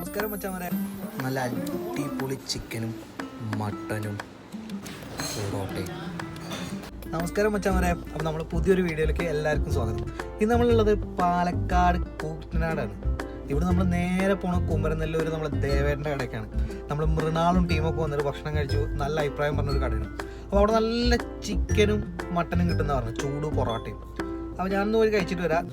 നമസ്കാരം മച്ചാമരെ. നല്ല അടിപൊളി ചിക്കനും മട്ടനും പൊറോട്ടയും. നമസ്കാരം മച്ചാമരെ. അപ്പോൾ നമ്മൾ പുതിയൊരു വീഡിയോയിലേക്ക് എല്ലാവർക്കും സ്വാഗതം. ഇന്ന് നമ്മളുള്ളത് പാലക്കാട് കൂട്ടനാടാണ് ഇവിടെ നമ്മൾ നേരെ പോണ കുമരനെല്ലൂർ നമ്മളെ ദേവേട്ടന്റെ കടയ്ക്കാണ് നമ്മൾ മൃണാളും ടീമൊക്കെ വന്നിട്ട് ഭക്ഷണം കഴിച്ചു. നല്ല അഭിപ്രായം പറഞ്ഞൊരു കടയാണ്. അപ്പോൾ അവിടെ നല്ല ചിക്കനും മട്ടനും കിട്ടുന്ന പറഞ്ഞു. ചൂട് പൊറോട്ടയും. അപ്പോൾ ഞാനൊന്നും ഒരു കഴിച്ചിട്ട് വരാം.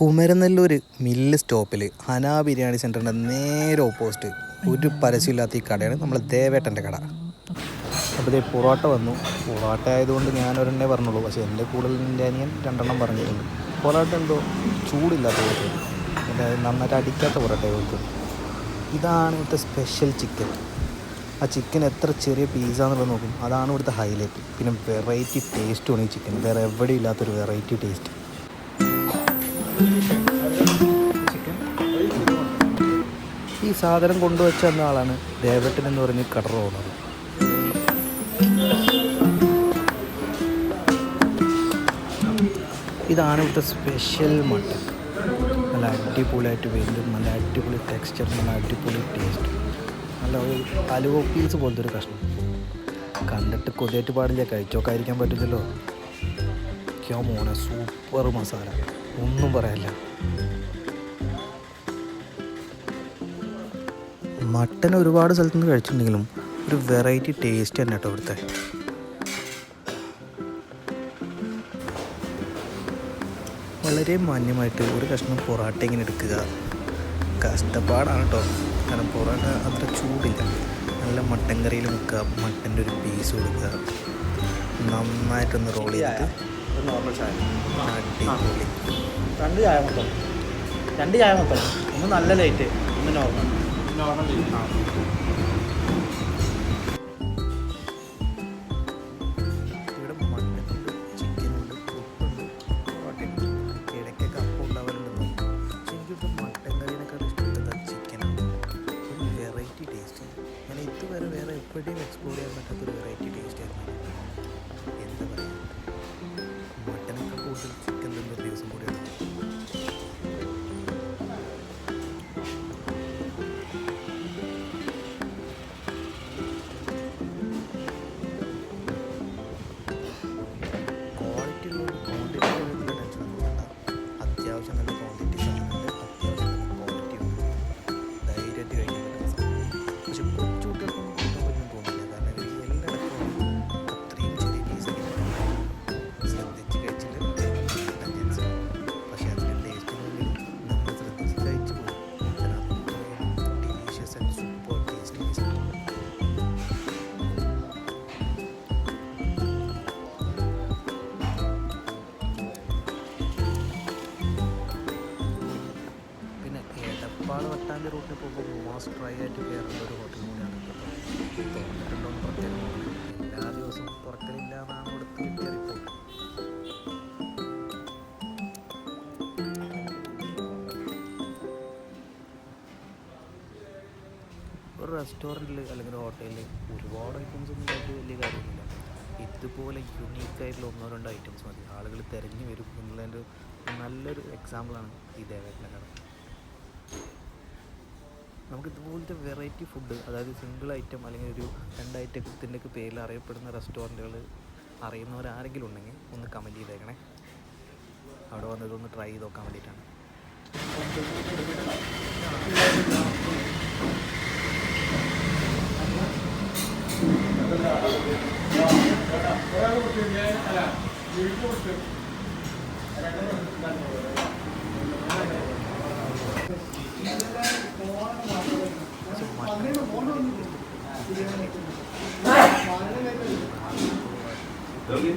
കുമരനെല്ലൂർ മില്ല് സ്റ്റോപ്പിൽ ഹന ബിരിയാണി സെന്ററിന്റെ നേരെ ഓപ്പോസിറ്റ് ഒരു പരസ്യമില്ലാത്ത ഈ കടയാണ് നമ്മൾ ദേവേട്ടന്റെ കട. അപ്പോൾ ഇതേ പൊറോട്ട വന്നു. പൊറോട്ട ആയതുകൊണ്ട് ഞാൻ ഒരെണ്ണേ പറഞ്ഞുള്ളൂ. പക്ഷേ എന്റെ കൂടുതൽ എന്റെ അനിയൻ രണ്ടെണ്ണം പറഞ്ഞിട്ടുണ്ട്. പൊറോട്ട എന്തോ ചൂടില്ലാത്ത പൊറോട്ട എന്റെ നന്നായിട്ട് അടിക്കാത്ത പൊറോട്ട കൊടുക്കും ഇതാണ് ഇവിടുത്തെ സ്പെഷ്യൽ ചിക്കൻ ആ ചിക്കൻ എത്ര ചെറിയ പീസാന്നുള്ളത് നോക്കും. അതാണ് ഇവിടുത്തെ ഹൈലൈറ്റ് പിന്നെ വെറൈറ്റി ടേസ്റ്റുമാണ് ഈ ചിക്കൻ വേറെ എവിടെയും ഇല്ലാത്തൊരു വെറൈറ്റി ടേസ്റ്റ് ഈ സാധനം കൊണ്ടുവച്ച ആളാണ് ദേവട്ടൻ എന്ന് പറഞ്ഞ് കടർ ഓണർ ഇതാണ് ഇവിടുത്തെ സ്പെഷ്യൽ മട്ടൻ. നല്ല അടിപൊളിയായിട്ട് വരും നല്ല അടിപൊളി ടെക്സ്ചർ നല്ല അടിപൊളി ടേസ്റ്റ് നല്ല ഒരു അലുവ പീസ് പോലത്തെ ഒരു കഷ്ണം. കണ്ടിട്ട് കൊതിയായിട്ട് പാടില്ല. കഴിച്ചൊക്കെ ആയിരിക്കാൻ പറ്റില്ലല്ലോ ക്യോ മോനെ. സൂപ്പർ മസാല. ഒന്നും പറയല്ല. മട്ടൻ ഒരുപാട് സ്ഥലത്തുനിന്ന് കഴിച്ചിട്ടുണ്ടെങ്കിലും ഒരു വെറൈറ്റി ടേസ്റ്റ് തന്നെ കേട്ടോ ഇവിടുത്തെ. വളരെ മാന്യമായിട്ട് ഒരു കഷ്ണം പൊറാട്ട ഇങ്ങനെ എടുക്കുക. കഷ്ടപ്പാടാണ് കേട്ടോ. കാരണം പൊറാട്ട അത്ര ചൂടില്ല. നല്ല മട്ടൻ കറിയിൽ മുക്കുക മട്ടന്റെ ഒരു പീസ് കൊടുക്കുക. നന്നായിട്ടൊന്ന് റോൾ ചെയ്തിട്ട് നോർമൽ ചായ. അടിപൊളി. രണ്ട് ചായ മൊത്തം. രണ്ട് ചായ മൊത്തം. ഒന്ന് നല്ല ലൈറ്റ് ഒന്ന് നോർമൽ നോർമൽ ആ. ഇതുവരെ വേറെ എപ്പോഴും എക്സ്പ്ലോർ ചെയ്യാൻ പറ്റാത്തൊരു വെറൈറ്റി ടേസ്റ്റ് ക്വാളിറ്റി തന്നെ ഒരു ദിവസം കൂടി Thank പക്ഷെ എടപ്പാട് റൂട്ടിന് പോകുമ്പോൾ മോസ്റ്റ് ട്രൈ ആയിട്ട് കയറുന്ന ഒരു ഹോട്ടൽ കൂടിയാണ് കേട്ടോ. എല്ലാ ദിവസവും തുറക്കലില്ല എന്നാണ് ഇവിടുത്തെ കിട്ടിയ ഒരു റെസ്റ്റോറന്റിൽ അല്ലെങ്കിൽ ഒരു ഹോട്ടലിൽ ഒരുപാട് ഐറ്റംസ് ഒന്നും ആയിട്ട് വലിയ കാര്യമൊന്നുമില്ല. ഇതുപോലെ യുണീക്കായിട്ടുള്ള ഒന്നോ രണ്ടോ ഐറ്റംസ് മതി. ആളുകൾ തിരഞ്ഞു വരും എന്നുള്ളതിന്റെ നല്ലൊരു എക്സാമ്പിളാണ് ഈ ദേവേട്ടന്റെ കട. നമുക്ക് ഇതുപോലത്തെ വെറൈറ്റി ഫുഡ് അതായത് സിംഗിൾ ഐറ്റം അല്ലെങ്കിൽ ഒരു രണ്ട് ഐറ്റത്തിന്റെ ഒക്കെ പേരിൽ അറിയപ്പെടുന്ന റെസ്റ്റോറന്റുകൾ അറിയുന്നവർ ആരെങ്കിലും ഉണ്ടെങ്കിൽ ഒന്ന് കമന്റ് ചെയ്തേക്കണേ. അവിടെ വന്ന് ഇതൊന്ന് ട്രൈ ചെയ്ത് നോക്കാൻ വേണ്ടിയിട്ടാണ്. പക്ഷെ Okay.